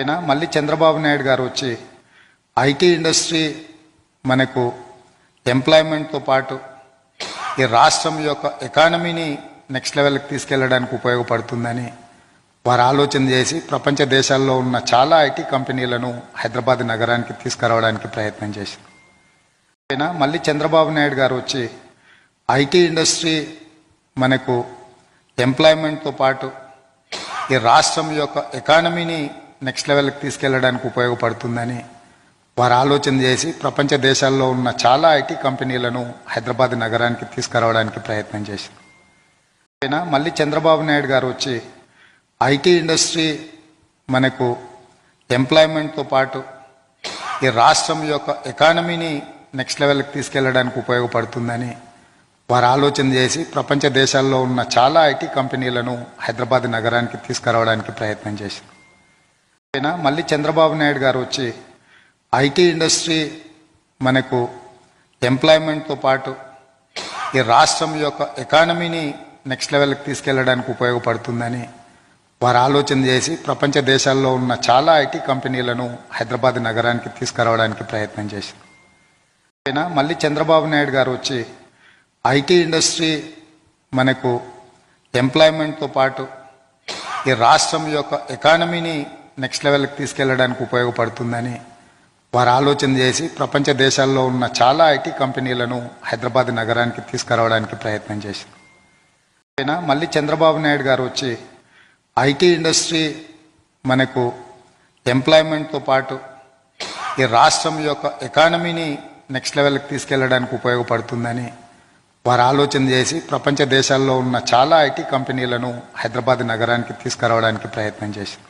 అయినా మళ్ళీ చంద్రబాబు నాయుడు గారు వచ్చి ఐటీ ఇండస్ట్రీ మనకు ఎంప్లాయ్మెంట్తో పాటు ఈ రాష్ట్రం యొక్క ఎకానమీని నెక్స్ట్ లెవెల్కి తీసుకెళ్ళడానికి ఉపయోగపడుతుందని వారు ఆలోచన చేసి ప్రపంచ దేశాల్లో ఉన్న చాలా ఐటీ కంపెనీలను హైదరాబాద్ నగరానికి తీసుకురావడానికి ప్రయత్నం చేసింది అయినా మళ్ళీ చంద్రబాబు నాయుడు గారు వచ్చి ఐటీ ఇండస్ట్రీ మనకు ఎంప్లాయ్మెంట్తో పాటు ఈ రాష్ట్రం యొక్క ఎకానమీని నెక్స్ట్ లెవెల్కి తీసుకెళ్ళడానికి ఉపయోగపడుతుందని వారు ఆలోచన చేసి ప్రపంచ దేశాల్లో ఉన్న చాలా ఐటీ కంపెనీలను హైదరాబాద్ నగరానికి తీసుకురావడానికి ప్రయత్నం చేశారు. అయినా మళ్ళీ చంద్రబాబు నాయుడు గారు వచ్చి ఐటీ ఇండస్ట్రీ మనకు ఎంప్లాయ్మెంట్తో పాటు ఈ రాష్ట్రం యొక్క ఎకానమీని నెక్స్ట్ లెవెల్కి తీసుకెళ్ళడానికి ఉపయోగపడుతుందని వారు ఆలోచన చేసి ప్రపంచ దేశాల్లో ఉన్న చాలా ఐటీ కంపెనీలను హైదరాబాద్ నగరానికి తీసుకురావడానికి ప్రయత్నం చేశారు. అయినా మళ్ళీ చంద్రబాబు నాయుడు గారు వచ్చి ఐటీ ఇండస్ట్రీ మనకు ఎంప్లాయ్మెంట్తో పాటు ఈ రాష్ట్రం యొక్క ఎకానమీని నెక్స్ట్ లెవెల్కి తీసుకెళ్ళడానికి ఉపయోగపడుతుందని వారు ఆలోచన చేసి ప్రపంచ దేశాల్లో ఉన్న చాలా ఐటీ కంపెనీలను హైదరాబాద్ నగరానికి తీసుకురావడానికి ప్రయత్నం చేసింది అయినా మళ్ళీ చంద్రబాబు నాయుడు గారు వచ్చి ఐటీ ఇండస్ట్రీ మనకు ఎంప్లాయ్మెంట్తో పాటు ఈ రాష్ట్రం యొక్క ఎకానమీని నెక్స్ట్ లెవెల్కి తీసుకెళ్ళడానికి ఉపయోగపడుతుందని వారు ఆలోచన చేసి ప్రపంచ దేశాల్లో ఉన్న చాలా ఐటీ కంపెనీలను హైదరాబాద్ నగరానికి తీసుకురావడానికి ప్రయత్నం చేసింది. అయినా మళ్ళీ చంద్రబాబు నాయుడు గారు వచ్చి ఐటీ ఇండస్ట్రీ మనకు ఎంప్లాయ్మెంట్తో పాటు ఈ రాష్ట్రం యొక్క ఎకానమీని నెక్స్ట్ లెవెల్కి తీసుకెళ్ళడానికి ఉపయోగపడుతుందని వారు ఆలోచన చేసి ప్రపంచ దేశాల్లో ఉన్న చాలా ఐటీ కంపెనీలను హైదరాబాద్ నగరానికి తీసుకురావడానికి ప్రయత్నం చేసింది.